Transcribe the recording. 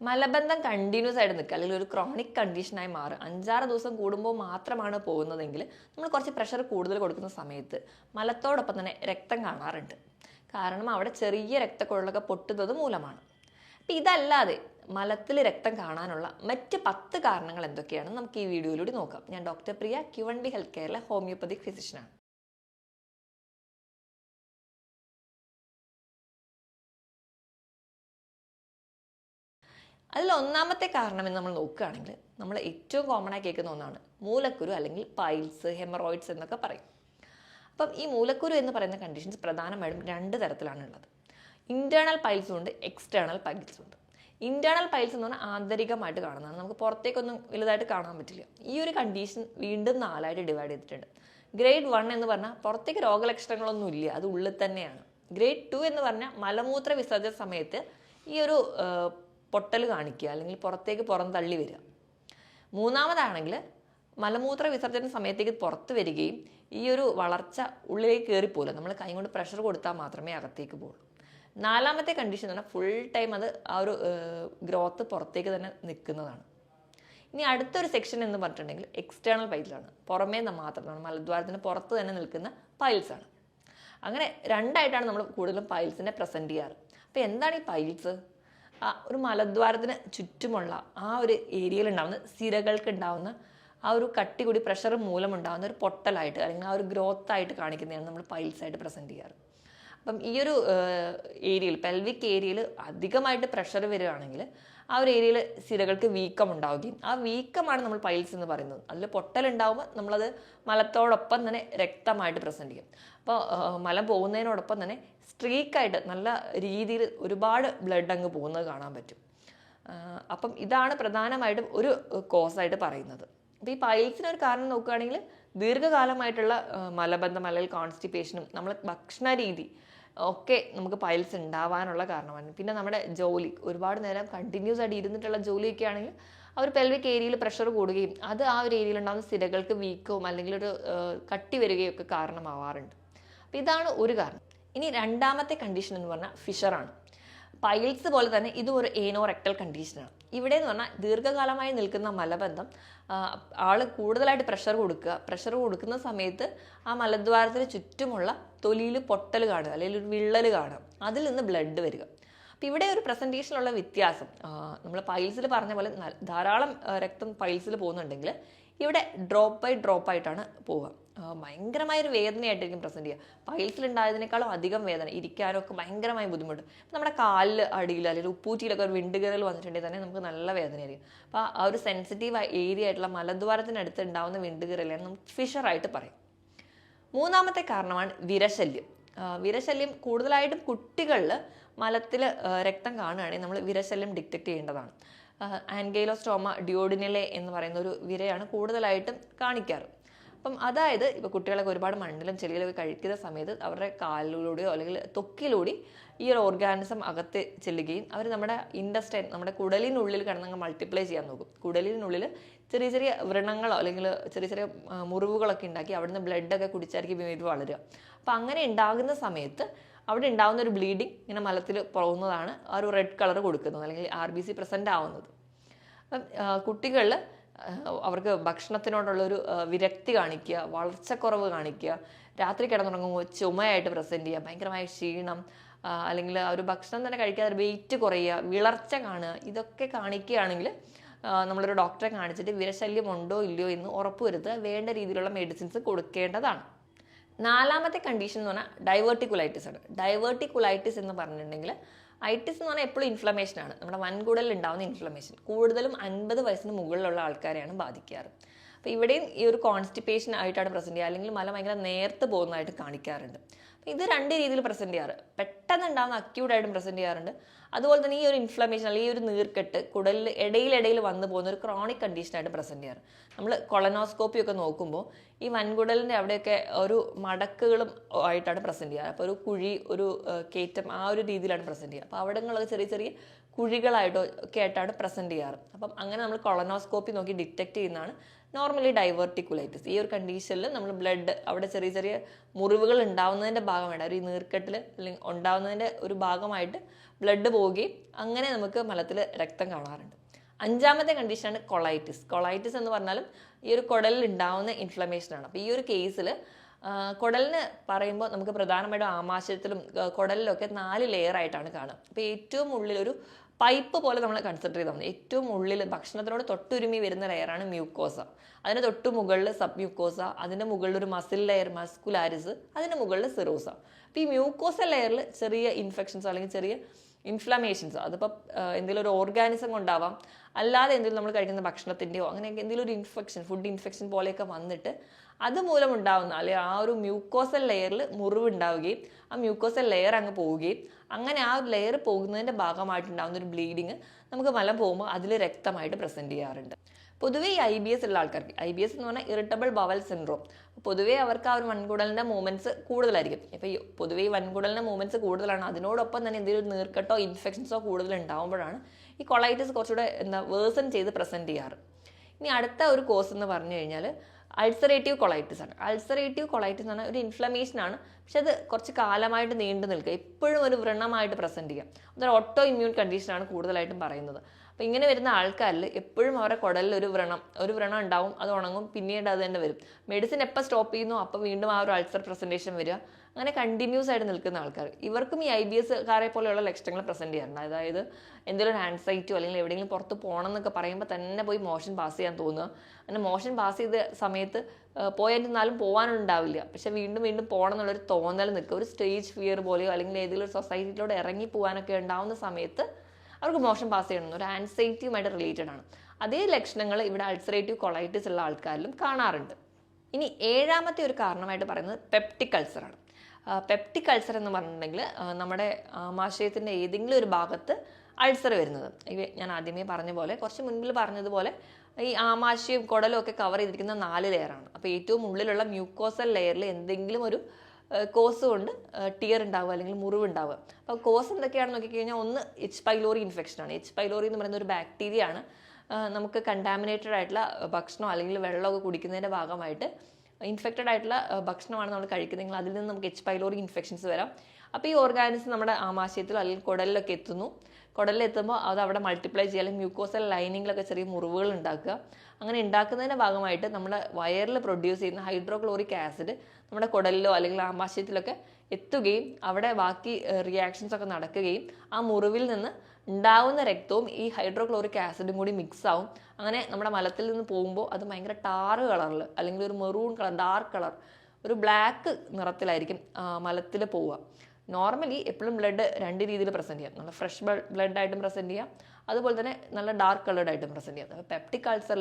മലബന്ധം കണ്ടിന്യൂസ് ആയിട്ട് നിൽക്കുക. അല്ലെങ്കിൽ ഒരു ക്രോണിക് കണ്ടീഷനായി മാറുക. അഞ്ചാറ് ദിവസം കൂടുമ്പോൾ മാത്രമാണ് പോകുന്നതെങ്കിൽ നമ്മൾ കുറച്ച് പ്രഷർ കൂടുതൽ കൊടുക്കുന്ന സമയത്ത് മലത്തോടൊപ്പം തന്നെ രക്തം കാണാറുണ്ട്. കാരണം അവിടെ ചെറിയ രക്തക്കുഴലൊക്കെ പൊട്ടുന്നത് മൂലമാണ്. അപ്പം ഇതല്ലാതെ മലത്തിൽ രക്തം കാണാനുള്ള മറ്റ് പത്ത് കാരണങ്ങൾ എന്തൊക്കെയാണെന്ന് നമുക്ക് ഈ വീഡിയോയിലൂടെ നോക്കാം. ഞാൻ doctor Priya Q B health കെയറിലെ homeopathic ഫിസിഷ്യനാണ് അതിൽ ഒന്നാമത്തെ കാരണം എന്ന് നമ്മൾ നോക്കുകയാണെങ്കിൽ നമ്മൾ ഏറ്റവും കോമൺ ആയി കേൾക്കുന്ന ഒന്നാണ് മൂലക്കുരു അല്ലെങ്കിൽ പൈൽസ് ഹെമറോയിഡ്സ് എന്നൊക്കെ പറയും. അപ്പം ഈ മൂലക്കുരു എന്ന് പറയുന്ന കണ്ടീഷൻസ് പ്രധാനമായിട്ടും രണ്ട് തരത്തിലാണ് ഉള്ളത്. ഇന്റേർണൽ പൈൽസും ഉണ്ട് എക്സ്റ്റേണൽ പൈൽസും ഉണ്ട്. ഇന്റേർണൽ പൈൽസ് എന്ന് പറഞ്ഞാൽ ആന്തരികമായിട്ട് കാണുന്നതാണ്. നമുക്ക് പുറത്തേക്കൊന്നും വലുതായിട്ട് കാണാൻ പറ്റില്ല. ഈ ഒരു കണ്ടീഷൻ വീണ്ടും നാലായിട്ട് ഡിവൈഡ് ചെയ്തിട്ടുണ്ട്. ഗ്രേഡ് വൺ എന്ന് പറഞ്ഞാൽ പുറത്തേക്ക് രോഗലക്ഷണങ്ങളൊന്നും ഇല്ല അത് ഉള്ളിൽ തന്നെയാണ്. ഗ്രേഡ് ടു എന്ന് പറഞ്ഞാൽ മലമൂത്ര വിസർജന സമയത്ത് ഈ ഒരു പൊട്ടൽ കാണിക്കുക അല്ലെങ്കിൽ പുറത്തേക്ക് പുറം തള്ളി വരിക. മൂന്നാമതാണെങ്കിൽ മലമൂത്ര വിസർജന സമയത്തേക്ക് പുറത്ത് വരികയും ഈ ഒരു വളർച്ച ഉള്ളിലേക്ക് കയറിപ്പോല നമ്മൾ കൈ കൊണ്ട് പ്രഷർ കൊടുത്താൽ മാത്രമേ അകത്തേക്ക് പോകുള്ളൂ നാലാമത്തെ കണ്ടീഷൻ എന്ന് പറഞ്ഞാൽ ഫുൾ ടൈം അത് ആ ഒരു ഗ്രോത്ത് പുറത്തേക്ക് തന്നെ നിൽക്കുന്നതാണ്. ഇനി അടുത്തൊരു സെക്ഷൻ എന്ന് പറഞ്ഞിട്ടുണ്ടെങ്കിൽ എക്സ്റ്റേണൽ പൈൽസാണ് പുറമേ മാത്രമാണ്. മലദ്വാരത്തിന് പുറത്ത് തന്നെ നിൽക്കുന്ന പൈൽസാണ് അങ്ങനെ രണ്ടായിട്ടാണ് നമ്മൾ കൂടുതലും പൈൽസിനെ പ്രസന്റ് ചെയ്യാറ്. അപ്പോൾ എന്താണ് ഈ പൈൽസ് ആ ഒരു മലദ്വാരത്തിന് ചുറ്റുമുള്ള ആ ഒരു ഏരിയയിൽ ഉണ്ടാകുന്ന സിരകൾക്ക് ഉണ്ടാകുന്ന ആ ഒരു കട്ടി കൂടി പ്രഷർ മൂലം ഉണ്ടാകുന്ന ഒരു പൊട്ടലായിട്ട് അല്ലെങ്കിൽ ആ ഒരു ഗ്രോത്ത് ആയിട്ട് കാണിക്കുന്നതാണ് നമ്മൾ പൈൽസ് ആയിട്ട് പ്രസന്റ് ചെയ്യാറ്. അപ്പം ഈ ഒരു ഏരിയയിൽ പെൽവിക് ഏരിയയിൽ അധികമായിട്ട് പ്രഷർ വരികയാണെങ്കിൽ ആ ഒരു ഏരിയയിൽ സിരകൾക്ക് വീക്കം ഉണ്ടാവുകയും ആ വീക്കമാണ് നമ്മൾ പൈൽസ് എന്ന് പറയുന്നത്. അതിൽ പൊട്ടലുണ്ടാവുമ്പോൾ നമ്മളത് മലത്തോടൊപ്പം തന്നെ രക്തമായിട്ട് പ്രസന്റ് ചെയ്യും. അപ്പോൾ മലം പോകുന്നതിനോടൊപ്പം തന്നെ സ്ട്രീക്കായിട്ട് നല്ല രീതിയിൽ ഒരുപാട് ബ്ലഡ് അങ്ങ് പോകുന്നത് കാണാൻ പറ്റും. അപ്പം ഇതാണ് പ്രധാനമായിട്ടും ഒരു കോസായിട്ട് പറയുന്നത്. അപ്പോൾ ഈ പൈൽസിന് ഒരു കാരണം നോക്കുകയാണെങ്കിൽ ദീർഘകാലമായിട്ടുള്ള മലബന്ധം അല്ലെങ്കിൽ കോൺസ്റ്റിപ്പേഷനും നമ്മളെ ഭക്ഷണ രീതി ഒക്കെ നമുക്ക് പൈൽസ് ഉണ്ടാവാനുള്ള കാരണമാണ്. പിന്നെ നമ്മുടെ ജോലി ഒരുപാട് നേരം കണ്ടിന്യൂസ് ആയിട്ട് ഇരുന്നിട്ടുള്ള ജോലിയൊക്കെ ആണെങ്കിൽ ആ ഒരു പെൽവിക് ഏരിയയിൽ പ്രഷർ കൂടുകയും അത് ആ ഒരു ഏരിയയിൽ ഉണ്ടാകുന്ന സ്ഥിരകൾക്ക് വീക്കവും അല്ലെങ്കിൽ ഒരു കട്ടി വരികയും ഒക്കെ കാരണമാവാറുണ്ട്. അപ്പോൾ ഇതാണ് ഒരു കാരണം. ഇനി രണ്ടാമത്തെ കണ്ടീഷൻ എന്ന് പറഞ്ഞാൽ ഫിഷറാണ് പൈൽസ് പോലെ തന്നെ ഇതും ഒരു ഏനോ റെക്ടൽ കണ്ടീഷനാണ് ഇവിടെ എന്ന് പറഞ്ഞാൽ ദീർഘകാലമായി നിൽക്കുന്ന മലബന്ധം ആൾ കൂടുതലായിട്ട് പ്രഷർ കൊടുക്കുക. പ്രഷർ കൊടുക്കുന്ന സമയത്ത് ആ മലദ്വാരത്തിന് ചുറ്റുമുള്ള തൊലിയിൽ പൊട്ടൽ കാണുക അല്ലെങ്കിൽ ഒരു വിള്ളൽ കാണുക. അതിൽ നിന്ന് ബ്ലഡ് വരിക. അപ്പം ഇവിടെ ഒരു പ്രസന്റേഷനിലുള്ള വ്യത്യാസം. നമ്മൾ പൈൽസിൽ പറഞ്ഞ പോലെ ധാരാളം രക്തം പൈൽസിൽ പോകുന്നുണ്ടെങ്കിൽ ഇവിടെ ഡ്രോപ്പ് ബൈ ഡ്രോപ്പ് ആയിട്ടാണ് പോവുക. ഭയങ്കരമായ ഒരു വേദനയായിട്ടായിരിക്കും പ്രസന്റ് ചെയ്യുക. പൈൽസിൽ ഉണ്ടായതിനേക്കാളും അധികം വേദന ഇരിക്കാനൊക്കെ ഭയങ്കരമായ ബുദ്ധിമുട്ട്. നമ്മുടെ കാലിൽ അടിയിൽ അല്ലെങ്കിൽ ഉപ്പൂറ്റിയിലൊക്കെ ഒരു വിണ്ടുകയറൽ വന്നിട്ടുണ്ടെങ്കിൽ തന്നെ നമുക്ക് നല്ല വേദനയായിരിക്കും. അപ്പോൾ ആ ഒരു സെൻസിറ്റീവ് ഏരിയ ആയിട്ടുള്ള മലദ്വാരത്തിനടുത്ത് ഉണ്ടാവുന്ന വിണ്ടുകയറലാണ് നമുക്ക് ഫിഷറായിട്ട് പറയും. മൂന്നാമത്തെ കാരണമാണ് വിരശല്യം. വിരശല്യം കൂടുതലായിട്ടും കുട്ടികളിൽ മലത്തിൽ രക്തം കാണുകയാണെങ്കിൽ നമ്മൾ വിരശല്യം ഡിറ്റക്ട് ചെയ്യേണ്ടതാണ്. ആൻഗൈലോസ്റ്റോമ ഡിയോഡിനലെ എന്ന് പറയുന്ന ഒരു വിരയാണ് കൂടുതലായിട്ടും കാണിക്കാറ്. അപ്പം അതായത് ഇപ്പോൾ കുട്ടികളൊക്കെ ഒരുപാട് മണ്ണിലും ചെളിയിലൊക്കെ കഴിക്കുന്ന സമയത്ത് അവരുടെ കാലിലൂടെയോ അല്ലെങ്കിൽ തൊക്കിലൂടി ഈ ഒരു ഓർഗാനിസം അകത്ത് ചെല്ലുകയും അവർ നമ്മുടെ ഇൻഡസ്റ്റൈൻ നമ്മുടെ കുടലിനുള്ളിൽ കിടന്നങ്ങ് മൾട്ടിപ്ലൈ ചെയ്യാൻ നോക്കും. കുടലിനുള്ളിൽ ചെറിയ ചെറിയ വ്രണങ്ങളോ അല്ലെങ്കിൽ ചെറിയ ചെറിയ മുറിവുകളൊക്കെ ഉണ്ടാക്കി അവിടുന്ന് ബ്ലഡൊക്കെ കുടിച്ചായിരിക്കും ഇത് വളരുക. അപ്പം അങ്ങനെ ഉണ്ടാകുന്ന സമയത്ത് അവിടെ ഉണ്ടാകുന്ന ഒരു ബ്ലീഡിങ് ഇങ്ങനെ മലത്തിൽ പോകുന്നതാണ് ആ ഒരു റെഡ് കളർ കൊടുക്കുന്നത് അല്ലെങ്കിൽ ആർ ബി സി പ്രസന്റ് ആവുന്നത്. അപ്പം കുട്ടികളിൽ അവർക്ക് ഭക്ഷണത്തിനോടുള്ളൊരു വിരക്തി കാണിക്കുക വളർച്ചക്കുറവ് കാണിക്കുക രാത്രി കിടന്നുറങ്ങുമ്പോൾ ചുമയായിട്ട് പ്രസന്റ് ചെയ്യുക ഭയങ്കരമായ ക്ഷീണം അല്ലെങ്കിൽ ഒരു ഭക്ഷണം തന്നെ കഴിക്കാതെ വെയിറ്റ് കുറയുക വിളർച്ച കാണുക ഇതൊക്കെ കാണിക്കുകയാണെങ്കിൽ നമ്മളൊരു ഡോക്ടറെ കാണിച്ചിട്ട് വിരശല്യം ഉണ്ടോ ഇല്ലയോ എന്ന് ഉറപ്പുവരുത്തുക വേണ്ട രീതിയിലുള്ള മെഡിസിൻസ് കൊടുക്കേണ്ടതാണ്. നാലാമത്തെ കണ്ടീഷൻ എന്ന് പറഞ്ഞാൽ ഡൈവേർട്ടിക്കുലൈറ്റിസ് ആണ്. ഡൈവേർട്ടിക്കുലൈറ്റിസ് എന്ന് പറഞ്ഞിട്ടുണ്ടെങ്കിൽ ഐറ്റിസ് എന്ന് പറഞ്ഞാൽ എപ്പോഴും ഇൻഫ്ലമേഷൻ ആണ്. നമ്മുടെ വൻകുടലിൽ ഉണ്ടാകുന്ന ഇൻഫ്ലമേഷൻ കൂടുതലും അൻപത് വയസ്സിന് മുകളിലുള്ള ആൾക്കാരെയാണ് ബാധിക്കാറ്. അപ്പോൾ ഇവിടെയും ഈ ഒരു കോൺസ്റ്റിപ്പേഷൻ ആയിട്ടാണ് പ്രസന്റ് ചെയ്യുക. അല്ലെങ്കിൽ മല ഭയങ്കര നേർത്ത് പോകുന്നതായിട്ട് കാണിക്കാറുണ്ട്. അപ്പോൾ ഇത് രണ്ട് രീതിയിൽ പ്രസന്റ് ചെയ്യാറ്. പെട്ടെന്ന് ഉണ്ടാകുന്ന അക്യൂട്ടായിട്ടും പ്രസന്റ് ചെയ്യാറുണ്ട്. അതുപോലെ തന്നെ ഈ ഒരു ഇൻഫ്ലമേഷൻ അല്ലെങ്കിൽ ഈ ഒരു നീർക്കെട്ട് കുടലിൽ ഇടയിലിടയിൽ വന്നു പോകുന്ന ഒരു ക്രോണിക് കണ്ടീഷനായിട്ട് പ്രസന്റ് ചെയ്യാറ്. നമ്മൾ കൊളനോസ്കോപ്പി ഒക്കെ നോക്കുമ്പോൾ ഈ വൻകുടലിന്റെ അവിടെയൊക്കെ ഒരു മടക്കുകളും ആയിട്ടാണ് പ്രസന്റ് ചെയ്യാറ് അപ്പോൾ ഒരു കുഴി ഒരു കയറ്റം ആ ഒരു രീതിയിലാണ് പ്രസന്റ് ചെയ്യുക. അപ്പോൾ അവിടങ്ങളൊക്കെ ചെറിയ ചെറിയ കുഴികളായിട്ടോ ഒക്കെ ആയിട്ടാണ് പ്രസന്റ് ചെയ്യാറ്. അപ്പം അങ്ങനെ നമ്മൾ കൊളനോസ്കോപ്പി നോക്കി ഡിറ്റക്ട് ചെയ്യുന്നതാണ് നോർമലി ഡൈവേർട്ടിക്കുലൈറ്റിസ്. ഈ ഒരു കണ്ടീഷനിൽ നമ്മൾ ബ്ലഡ് അവിടെ ചെറിയ ചെറിയ മുറിവുകൾ ഉണ്ടാവുന്നതിന്റെ ഭാഗമായിട്ട് ഒരു നീർക്കെട്ടിൽ അല്ലെങ്കിൽ ഉണ്ടാവുന്നതിന്റെ ഒരു ഭാഗമായിട്ട് ബ്ലഡ് പോവുകയും അങ്ങനെ നമുക്ക് മലത്തിൽ രക്തം കാണാറുണ്ട്. അഞ്ചാമത്തെ കണ്ടീഷനാണ് കൊളൈറ്റിസ്. കൊളൈറ്റിസ് എന്ന് പറഞ്ഞാലും ഈ ഒരു കുടലിൽ ഉണ്ടാവുന്ന ഇൻഫ്ലമേഷനാണ് അപ്പോൾ ഈ ഒരു കേസിൽ കുടലിന് പറയുമ്പോൾ നമുക്ക് പ്രധാനമായിട്ടും ആമാശയത്തിലും കുടലിലൊക്കെ നാല് ലെയർ ആയിട്ടാണ് കാണുക. അപ്പോൾ ഏറ്റവും ഉള്ളിലൊരു പൈപ്പ് പോലെ നമ്മൾ കൺസിഡർ ചെയ്താൽ മതി. ഏറ്റവും ഉള്ളിൽ ഭക്ഷണത്തിനോട് തൊട്ടുരുമി വരുന്ന ലെയറാണ് മ്യൂക്കോസ അതിന് തൊട്ട് മുകളിൽ സബ് മ്യൂക്കോസ അതിന്റെ മുകളിൽ ഒരു മസിൽ ലെയർ മസ്കുലാരിസ് അതിന്റെ മുകളിൽ സിറോസ അപ്പോൾ ഈ മ്യൂക്കോസ ലെയറിൽ ചെറിയ ഇൻഫെക്ഷൻസ് അല്ലെങ്കിൽ ചെറിയ ഇൻഫ്ലമേഷൻസ് അതിപ്പോൾ എന്തെങ്കിലും ഒരു ഓർഗാനിസം കൊണ്ടാവാം അല്ലാതെ എന്തെങ്കിലും നമ്മൾ കഴിക്കുന്ന ഭക്ഷണത്തിന്റെയോ അങ്ങനെയൊക്കെ എന്തെങ്കിലും ഒരു ഇൻഫെക്ഷൻ ഫുഡ് ഇൻഫെക്ഷൻ പോലെയൊക്കെ വന്നിട്ട് അതുമൂലം ഉണ്ടാവുന്ന അല്ലെങ്കിൽ ആ ഒരു മ്യൂക്കോസൽ ലെയറിൽ മുറിവ് ഉണ്ടാവുകയും ആ മ്യൂക്കോസൽ ലെയർ അങ്ങ് പോവുകയും അങ്ങനെ ആ ഒരു ലെയർ പോകുന്നതിന്റെ ഭാഗമായിട്ടുണ്ടാകുന്ന ഒരു ബ്ലീഡിങ് നമുക്ക് മലം പോകുമ്പോൾ അതിൽ രക്തമായിട്ട് പ്രസന്റ് ചെയ്യാറുണ്ട്. പൊതുവേ ഈ ഐ ബി എസ് ഉള്ള ആൾക്കാർക്ക് ഐ ബി എസ് എന്ന് പറഞ്ഞാൽ ഇറിറ്റബിൾ ബവൽ സിൻഡ്രോം പൊതുവേ അവർക്ക് ആ ഒരു വൻകുടലിന്റെ മൂവ്മെന്റ്സ് കൂടുതലായിരിക്കും. ഇപ്പോൾ ഈ പൊതുവേ ഈ വൻകുടലിന്റെ മൂവ്മെന്റ്സ് കൂടുതലാണ്. അതിനോടൊപ്പം തന്നെ എന്തെങ്കിലും നീർക്കെട്ടോ ഇൻഫെക്ഷൻസോ കൂടുതൽ ഉണ്ടാകുമ്പോഴാണ് ഈ കൊളൈറ്റിസ് കുറച്ചുകൂടെ എന്താ വേഴ്സൺ ചെയ്ത് പ്രസന്റ് ചെയ്യാറ്. ഇനി അടുത്ത ഒരു കോഴ്സ് എന്ന് പറഞ്ഞു കഴിഞ്ഞാൽ അൾസറേറ്റീവ് കൊളൈറ്റിസ് ആണ്. അൾസറേറ്റീവ് കൊളൈറ്റിസ് എന്ന് പറഞ്ഞാൽ ഒരു ഇൻഫ്ലമേഷൻ ആണ്. പക്ഷെ അത് കുറച്ച് കാലമായിട്ട് നീണ്ടു നിൽക്കുക എപ്പോഴും ഒരു വ്രണമായിട്ട് പ്രസന്റ് ചെയ്യാം അതൊരു ഓട്ടോ ഇമ്മ്യൂൺ കണ്ടീഷനാണ് കൂടുതലായിട്ടും പറയുന്നത്. അപ്പോൾ ഇങ്ങനെ വരുന്ന ആൾക്കാരിൽ എപ്പോഴും അവരുടെ കുടലിൽ ഒരു വ്രണം ഒരു വ്രണം ഉണ്ടാവും അത് ഉണങ്ങും പിന്നീട് അത് തന്നെ വരും. മെഡിസിൻ എപ്പോൾ സ്റ്റോപ്പ് ചെയ്യുന്നു അപ്പോൾ വീണ്ടും ആ ഒരു അൾസർ പ്രസന്റേഷൻ വരിക. അങ്ങനെ കണ്ടിന്യൂസ് ആയിട്ട് നിൽക്കുന്ന ആൾക്കാർ ഇവർക്കും ഈ ഐ ബി എസ് പോലെയുള്ള ലക്ഷണങ്ങൾ പ്രസന്റ് ചെയ്യാറുണ്ട്. അതായത് എന്തെങ്കിലും ഒരു ആൻസൈറ്റോ അല്ലെങ്കിൽ എവിടെയെങ്കിലും പുറത്ത് പോകണം എന്നൊക്കെ പറയുമ്പോൾ തന്നെ പോയി മോഷൻ പാസ് ചെയ്യാൻ തോന്നുക. അങ്ങനെ മോഷൻ പാസ് ചെയ്ത സമയത്ത് പോയിരുന്നാലും പോകാനുണ്ടാവില്ല പക്ഷെ വീണ്ടും വീണ്ടും പോകണം എന്നുള്ളൊരു തോന്നൽ നിൽക്കുക ഒരു സ്റ്റേജ് ഫിയർ പോലെയോ അല്ലെങ്കിൽ ഏതെങ്കിലും ഒരു സൊസൈറ്റിയിലൂടെ ഇറങ്ങി പോകാനൊക്കെ ഉണ്ടാവുന്ന സമയത്ത് അവർക്ക് മോഷൻ പാസ് ചെയ്യണം ഒരു ആൻസൈറ്റിയുമായിട്ട് റിലേറ്റഡ് ആണ്. അതേ ലക്ഷണങ്ങൾ ഇവിടെ അൾസറേറ്റീവ് കൊളൈറ്റിസ് ഉള്ള ആൾക്കാരിലും കാണാറുണ്ട്. ഇനി ഏഴാമത്തെ ഒരു കാരണമായിട്ട് പറയുന്നത് പെപ്റ്റിക് അൾസറാണ് പെപ്റ്റിക് അൾസർ എന്ന് പറഞ്ഞിട്ടുണ്ടെങ്കിൽ നമ്മുടെ ആമാശയത്തിന്റെ ഏതെങ്കിലും ഒരു ഭാഗത്ത് അൾസർ വരുന്നത്. ഞാൻ ആദ്യമേ പറഞ്ഞ പോലെ കുറച്ച് മുൻപിൽ പറഞ്ഞതുപോലെ ഈ ആമാശയും കുടലും ഒക്കെ കവർ ചെയ്തിരിക്കുന്ന നാല് ലെയറാണ് അപ്പോൾ ഏറ്റവും ഉള്ളിലുള്ള മ്യൂക്കോസൽ ലെയറിൽ എന്തെങ്കിലും ഒരു കോസ് ഉണ്ട്. ടിയർ ഉണ്ടാവുക അല്ലെങ്കിൽ മുറിവ് ഉണ്ടാവുക. അപ്പോൾ കോസ് എന്തൊക്കെയാണെന്ന് നോക്കിക്കഴിഞ്ഞാൽ ഒന്ന് എച്ച് പൈലോറി ഇൻഫെക്ഷൻ ആണ്. എച്ച് പൈലോറി എന്ന് പറയുന്ന ഒരു ബാക്ടീരിയ ആണ്. നമുക്ക് കണ്ടാമിനേറ്റഡ് ആയിട്ടുള്ള ഭക്ഷണം അല്ലെങ്കിൽ വെള്ളമൊക്കെ കുടിക്കുന്നതിന്റെ ഭാഗമായിട്ട് ഇൻഫെക്റ്റഡ് ആയിട്ടുള്ള ഭക്ഷണമാണ് നമ്മൾ കഴിക്കുന്നതെങ്കിൽ അതിൽ നിന്ന് നമുക്ക് എച്ച് പൈലോറി ഇൻഫെക്ഷൻസ് വരാം. അപ്പോൾ ഈ ഓർഗാനിസം നമ്മുടെ ആമാശയത്തിലോ അല്ലെങ്കിൽ കുടലിലൊക്കെ എത്തുന്നു. കുടലിൽ എത്തുമ്പോൾ അത് അവിടെ മൾട്ടിപ്ലൈ ചെയ്യുക അല്ലെങ്കിൽ മ്യൂക്കോസൽ ലൈനിങ്ങിലൊക്കെ ചെറിയ മുറിവുകൾ ഉണ്ടാക്കുക. അങ്ങനെ ഉണ്ടാക്കുന്നതിന്റെ ഭാഗമായിട്ട് നമ്മുടെ വയറിൽ പ്രൊഡ്യൂസ് ചെയ്യുന്ന ഹൈഡ്രോക്ലോറിക് ആസിഡ് നമ്മുടെ കുടലിലോ അല്ലെങ്കിൽ ആമാശയത്തിലൊക്കെ എത്തുകയും അവിടെ ബാക്കി റിയാക്ഷൻസ് ഒക്കെ നടക്കുകയും ആ മുറിവിൽ നിന്ന് ഉണ്ടാവുന്ന രക്തവും ഈ ഹൈഡ്രോക്ലോറിക് ആസിഡും കൂടി മിക്സ് ആവും. അങ്ങനെ നമ്മുടെ മലത്തിൽ നിന്ന് പോകുമ്പോൾ അത് ഭയങ്കര ടാറ് കളറിൽ അല്ലെങ്കിൽ ഒരു മെറൂൺ കളർ ഡാർക്ക് കളർ ഒരു ബ്ലാക്ക് നിറത്തിലായിരിക്കും മലത്തിൽ പോവുക. നോർമലി എപ്പോഴും ബ്ലഡ് രണ്ട് രീതിയിൽ പ്രസന്റ് ചെയ്യാം. നല്ല ഫ്രഷ് ബ്ലഡ് ആയിട്ടും പ്രസന്റ് ചെയ്യാം. അതുപോലെ തന്നെ നല്ല ഡാർക്ക് കളേർഡ് ആയിട്ടും പ്രസന്റ് ചെയ്യാം. Peptic ulcer